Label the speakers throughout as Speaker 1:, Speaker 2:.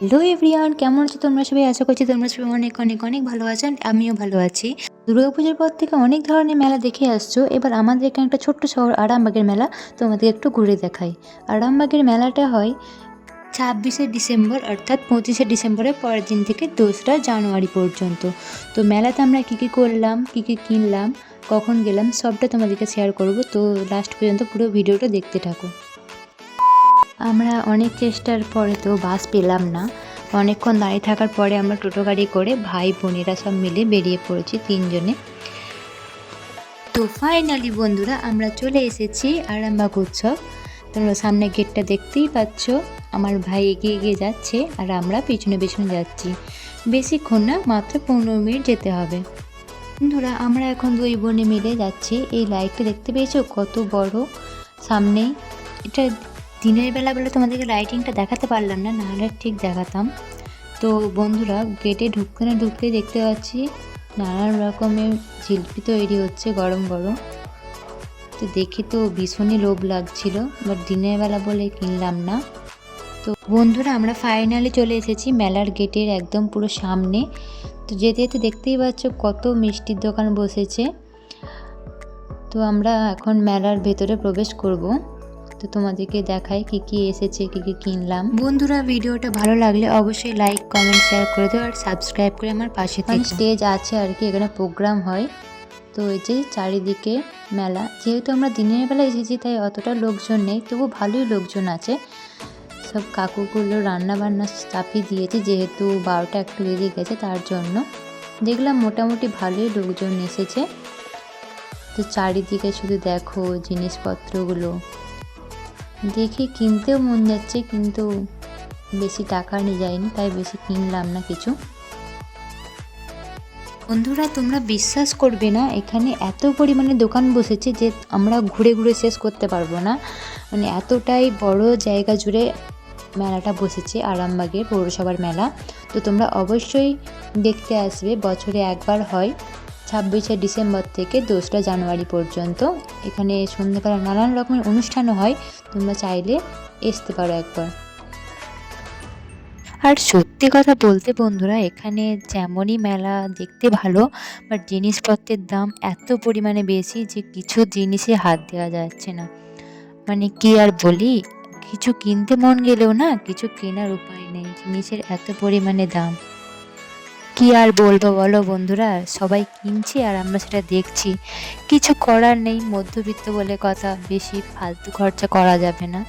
Speaker 1: Hello everyone, কেমন আছো তোমরা সবাই? আশা করছি তোমরা সবাই অনেক অনেক অনেক ভালো আছেন আমিও ভালো আছি। দুর্গাপুজোর পর থেকে অনেক ধরনের মেলা দেখে আসছো। এবার আমাদের এখানে একটা ছোট্ট শহর, আরামবাগের মেলা। তোমাদের একটু ঘুরে দেখাই। আরামবাগের মেলাটা হয় ছাব্বিশে ডিসেম্বর, অর্থাৎ পঁচিশে ডিসেম্বরের পরের দিন থেকে দোসরা জানুয়ারি পর্যন্ত। তো মেলাতে আমরা কী কী করলাম, কী কী কিনলাম, কখন গেলাম, সবটা তোমাদেরকে শেয়ার করব। তো লাস্ট পর্যন্ত পুরো ভিডিওটা দেখতে থাকো। আমরা অনেক চেষ্টার পরে তো বাস পেলাম না। অনেকক্ষণ দাঁড়িয়ে থাকার পরে আমরা টোটো গাড়ি করে ভাই বোনেরা সব মিলে বেরিয়ে পড়েছি তিনজনে। তো ফাইনালি বন্ধুরা আমরা চলে এসেছি আরামবাগ উৎসব। তোমরা সামনে গেটটা দেখতেই পাচ্ছ, আমার ভাই এগিয়ে এগিয়ে যাচ্ছে আর আমরা পিছনে পিছনে যাচ্ছি। বেশিক্ষণ না, মাত্র পনেরো মিনিট যেতে হবে। বন্ধুরা, আমরা এখন দুই বোনে মিলে যাচ্ছি। এই লাইটটা দেখতে পেয়েছ? কত বড়। সামনেই এটা দিনের বেলা বলে তোমাদেরকে লাইটিংটা দেখাতে পারলাম না, নাহলে ঠিক দেখাতাম। তো বন্ধুরা গেটে ঢুকতে না ঢুকতেই দেখতে পাচ্ছি নানান রকমের জিলিপি তৈরি হচ্ছে গরম গরম। তো দেখে তো ভীষণই লোভ লাগছিল বাট দিনের বেলা বলে কিনলাম না। তো বন্ধুরা, আমরা ফাইনালি চলে এসেছি মেলার গেটের একদম পুরো সামনে। তো যেতে যেতে দেখতেই পাচ্ছ কত মিষ্টির দোকান বসেছে। তো আমরা এখন মেলার ভেতরে প্রবেশ করব। তো তোমাদেরকে দেখাই কি কি এসেছে কি কি কিনলাম। বন্ধুরা ভিডিওটা ভালো লাগলে অবশ্যই লাইক কমেন্ট শেয়ার করে দেবো আর সাবস্ক্রাইব করে আমার পাশে থেকে। স্টেজ আছে আর কি এখানে প্রোগ্রাম হয়। তো এই যে চারিদিকে মেলা যেহেতু আমরা দিনের বেলা এসেছি তাই অতটা লোকজন নেই তবু ভালোই লোকজন আছে। সব কাকুগুলো রান্না বান্না চাপিয়ে দিয়েছে যেহেতু বারোটা একটু বেজে গেছে তার জন্য। দেখলাম মোটামুটি ভালোই লোকজন এসেছে। তো চারিদিকে শুধু দেখো জিনিসপত্রগুলো। দেখে কিনতেও মন যাচ্ছে, কিন্তু বেশি টাকা নিয়ে যায়নি তাই বেশি কিনলাম না কিছু। বন্ধুরা, তোমরা বিশ্বাস করবে না, এখানে এত পরিমাণে দোকান বসেছে যে আমরা ঘুরে ঘুরে শেষ করতে পারব না। মানে এতটাই বড় জায়গা জুড়ে মেলাটা বসেছে, আরামবাগের পৌরসভার মেলা। তো তোমরা অবশ্যই দেখতে আসবে, বছরে একবার হয়। ছাব্বিশে ডিসেম্বর থেকে দোসরা জানুয়ারি পর্যন্ত। এখানে সন্ধ্যেবেলা নানান রকমের অনুষ্ঠানও হয়। তোমরা চাইলে আসতে পারো একবার। আর সত্যি কথা বলতে বন্ধুরা, এখানে যেমনই মেলা দেখতে ভালো বাট জিনিসপত্রের দাম এত পরিমাণে বেশি যে কিছু জিনিসে হাত দেওয়া যাচ্ছে না। মানে কি আর বলি, কিছু কিনতে মন গেলেও না কিছু কেনার উপায় নেই। জিনিসের এত পরিমাণে দাম। কি আর বলব বলো বন্ধুরা? সবাই কিনছে আর আমরা সেটা দেখছি। কিছু করার নেই, মধ্যবিত্ত বলে কথা, বেশি ফালতু খরচা করা যাবে না।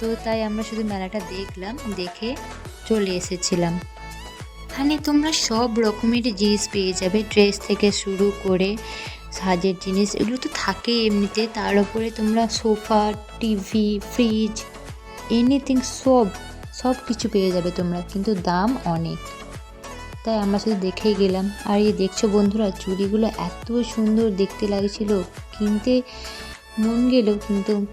Speaker 1: তো তাই আমরা শুধু মেলাটা দেখলাম, দেখে চলে এসেছিলাম। এখানে তোমরা সব রকমের জিনিস পেয়ে যাবে, ড্রেস থেকে শুরু করে সাজের জিনিস, এগুলো তো থাকে এমনিতে। তার উপরে তোমরা সোফা, টিভি, ফ্রিজ এনিথিং সব সব কিছু পেয়ে যাবে তোমরা। কিন্তু দাম অনেক। তাই আমরা শুধু দেখেই গেলাম। আর এই দেখছ বন্ধুরা, চুড়িগুলো এত সুন্দর দেখতে লাগছিল। কিনতে মন গেল কিন্তু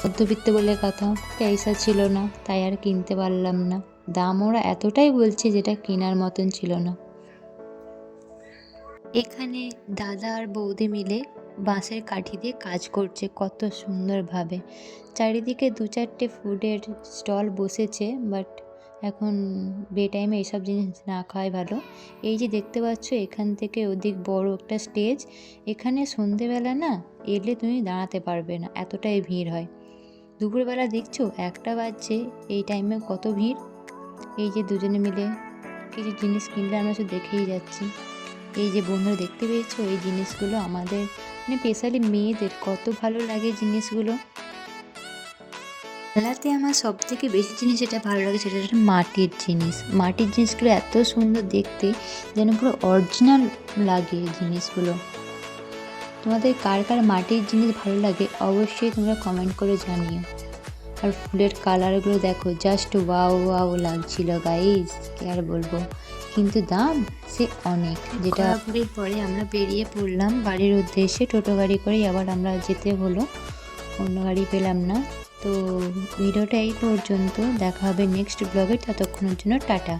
Speaker 1: মধ্যবিত্ত বলে কথা, পয়সা ছিল না, তাই আর কিনতে পারলাম না। দাম ওরা এতটাই বলছে যেটা কেনার মতন ছিল না। এখানে দাদা আর বৌদি মিলে বাঁশের কাঠি দিয়ে কাজ করছে কত সুন্দরভাবে। চারিদিকে দু চারটে ফুডের স্টল বসেছে, বাট এখন বে টাইমে এইসব জিনিস না খাওয়াই ভালো। এই যে দেখতে পাচ্ছ, এখান থেকে ওদিক বড় একটা স্টেজ। এখানে সন্ধেবেলা না এলে তুমি দাঁড়াতে পারবে না, এতটাই ভিড় হয়। দুপুরবেলা দেখছ, একটা বাজছে, এই টাইমে কত ভিড়? এই যে দুজনে মিলে কিছু জিনিস কিনলে আমরা শুধু দেখেই যাচ্ছি। এই যে বন্ধুরা দেখতে পেয়েছ, এই জিনিসগুলো আমাদের মানে স্পেশালি মেয়েদের কত ভালো লাগে জিনিসগুলো। মেলাতে আমার সব থেকে বেশি জিনিস যেটা ভালো লাগে সেটা হচ্ছে মাটির জিনিস। মাটির জিনিসগুলো এত সুন্দর দেখতে যেন পুরো অরিজিনাল লাগে জিনিসগুলো। তোমাদের কার কার মাটির জিনিস ভালো লাগে অবশ্যই তোমরা কমেন্ট করে জানিও। আর ফুলের কালারগুলো দেখো জাস্ট ওয়াও ওয়াও লাগছিল গাইজ কি আর বলব। কিন্তু দাম, সে অনেক, যেটা পরে আমরা বেরিয়ে পড়লাম, বাড়ির উদ্দেশ্যে টোটো গাড়ি করেই আবার আমরা যেতে হলো। অন্য গাড়ি পেলাম না। তো ভিডিওটা এই পর্যন্ত। দেখা হবে নেক্সট ব্লগে ততক্ষণের জন্য টাটা।